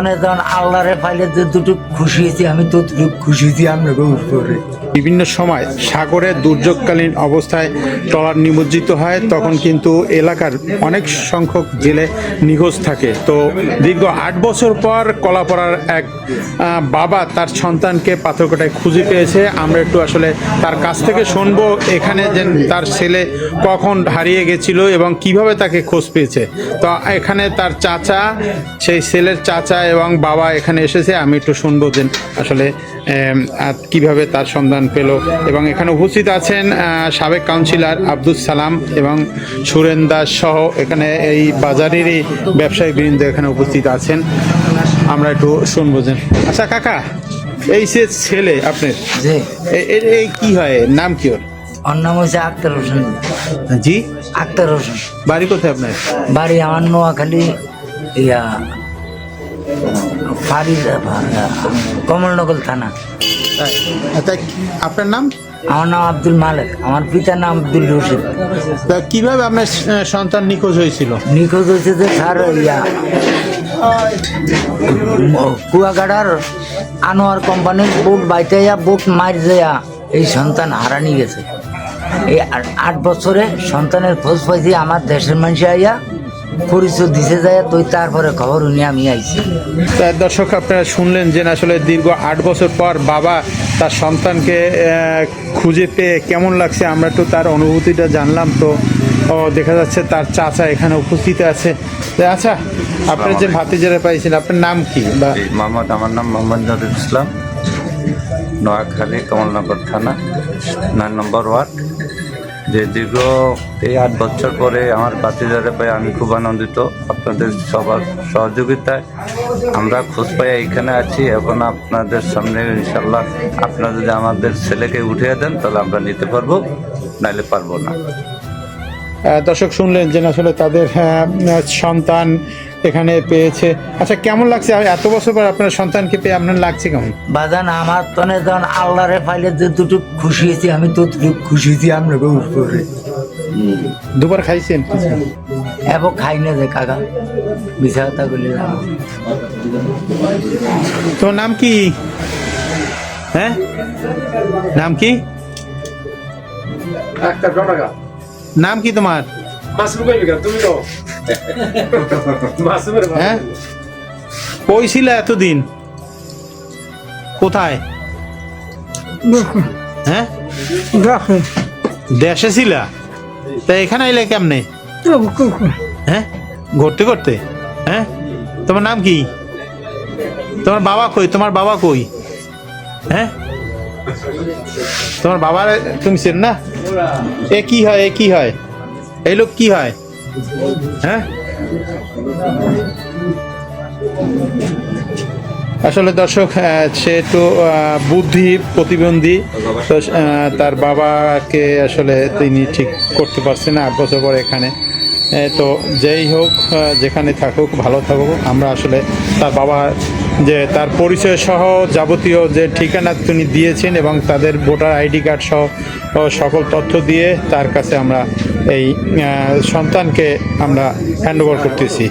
মানে যে দুটো খুশি আমি খুশি বিভিন্ন সময় সাগরে দুর্যোগকালীন অবস্থায় ট্রলার নিমজ্জিত হয়, তখন কিন্তু এলাকার অনেক সংখ্যক জেলে নিখোঁজ থাকে। তো দীর্ঘ আট বছর পর কলাপাড়ার এক বাবা তার সন্তানকে পাথরকাটায় খুঁজে পেয়েছে। আমরা একটু আসলে তার কাছ থেকে শুনব এখানে যে তার ছেলে কখন হারিয়ে গেছিল এবং কীভাবে তাকে খোঁজ পেয়েছে। তো এখানে তার চাচা, সেই ছেলের চাচা এবং বাবা এখানে এসেছে আমি একটু শুনব যে আসলে কীভাবে তার সন্ধান পেল। এবং এখানে উপস্থিত আছেন সাবেক কাউন্সিলর আব্দুল সালাম এবং সুরেন দাস সহ এখানে এই বাজারেরই ব্যবসায়ী বৃন্দ এখানে উপস্থিত আছেন। আমরা একটু শুনব যে আচ্ছা কাকা এই সে ছেলে আপনার এই কি হয়? নাম কি ওর? ওর নাম হচ্ছে আক্তার হোসেন। জি? আক্তার হোসেন। বাড়ি কোথায় আপনার? বাড়ি আমার নোয়াখালী ইয়া ফারি কমলনগর থানা। আপনার নাম? আমার নাম আব্দুল মালিক। আমার পিতার নাম আব্দুল রশিদ। তা কীভাবে আপনার সন্তান নিখোঁজ হয়েছিল? নিখোঁজ হয়েছে যে স্যার ইয়া কুয়াকাটার আনোয়ার কোম্পানির বোট বাইটাইয়া বোট মার যাইয়া এই সন্তান হারানি গেছে। এই আট- আট বছরে সন্তানের খোঁজ পাইছি আমার দেশের মানুষ আইয়া পরিচয় দিছে যায় তুই তারপরে খবর উনি আমি আইছি। তা দর্শক আপনারা শুনলেন যে আসলে দীর্ঘ আট বছর পর বাবা তার সন্তানকে খুঁজে পেয়ে কেমন লাগছে আমরা একটু তার অনুভূতিটা জানলাম তো ও, দেখা যাচ্ছে তার চাচা এখানে উপস্থিত আছে। তো আচ্ছা আপনার যে ভাতিজারা পাইছেন আপনার নাম কি বা? মোহাম্মদ আমার নাম মোহাম্মদ নুরুল ইসলাম নোয়াখালী কমলনগর থানা নয় নম্বর ওয়ার্ড। যে দীর্ঘ এই আট বছর পরে আমার বাতিদারে পাই আমি খুব আনন্দিত। আপনাদের সবার সহযোগিতায় আমরা খোঁজ পাই এইখানে আছি। এখন আপনাদের সামনে ইনশাল্লাহ আপনারা যদি আমাদের ছেলেকে উঠিয়ে দেন, তাহলে আমরা নিতে পারব, নাইলে পারব না। দর্শক শুনলেন যে আসলে তাদের সন্তান এখানে পেয়েছে। আচ্ছা কেমন লাগছে? এত বছর পর আপনার সন্তানকে পেয়ে আপনার লাগছে কেমন? বাজান আমার তনে যখন আল্লাহরে পাইলে যে দুটো খুশি হয়েছি আমি ততটুকু খুশি হয়েছি আপনাকে উপরে। দুবার খাইছেন? এবং খাই না যে কাকা বলি না। তোমার নাম কি? হ্যাঁ? নাম কি? নাম কি তোমার? মাসরুম পাইবে কেন তুমি তো মাসরুমের ভাত। হ্যাঁ? কই ছিল এতদিন। কোথায়? হ্যাঁ? দেশে ছিল? তা এখানে এলে কেমনে? হ্যাঁ? ঘুরতে ঘুরতে? হ্যাঁ? তোমার নাম কি? তোমার বাবা কই? তোমার বাবা কই? হ্যাঁ? তোমার বাবার তুমি চেন না? এ কি হয়? এ কি হয়? এই লোক কি হয়? হ্যাঁ? আসলে দর্শক সে আহ, বুদ্ধি প্রতিবন্ধী। তো তার বাবাকে আসলে তিনি ঠিক করতে পারছেন না আট বছর পর এখানে। তো যেই হোক যেখানে থাকুক ভালো থাকুক আমরা আসলে তার বাবা যে তার পরিচয় সহ যাবতীয় যে ঠিকানা তিনি দিয়েছেন এবং তাদের ভোটার আইডি কার্ড সহ সকল তথ্য দিয়ে তার কাছে আমরা এই সন্তানকে আমরা হ্যান্ড ওভার করতেছি।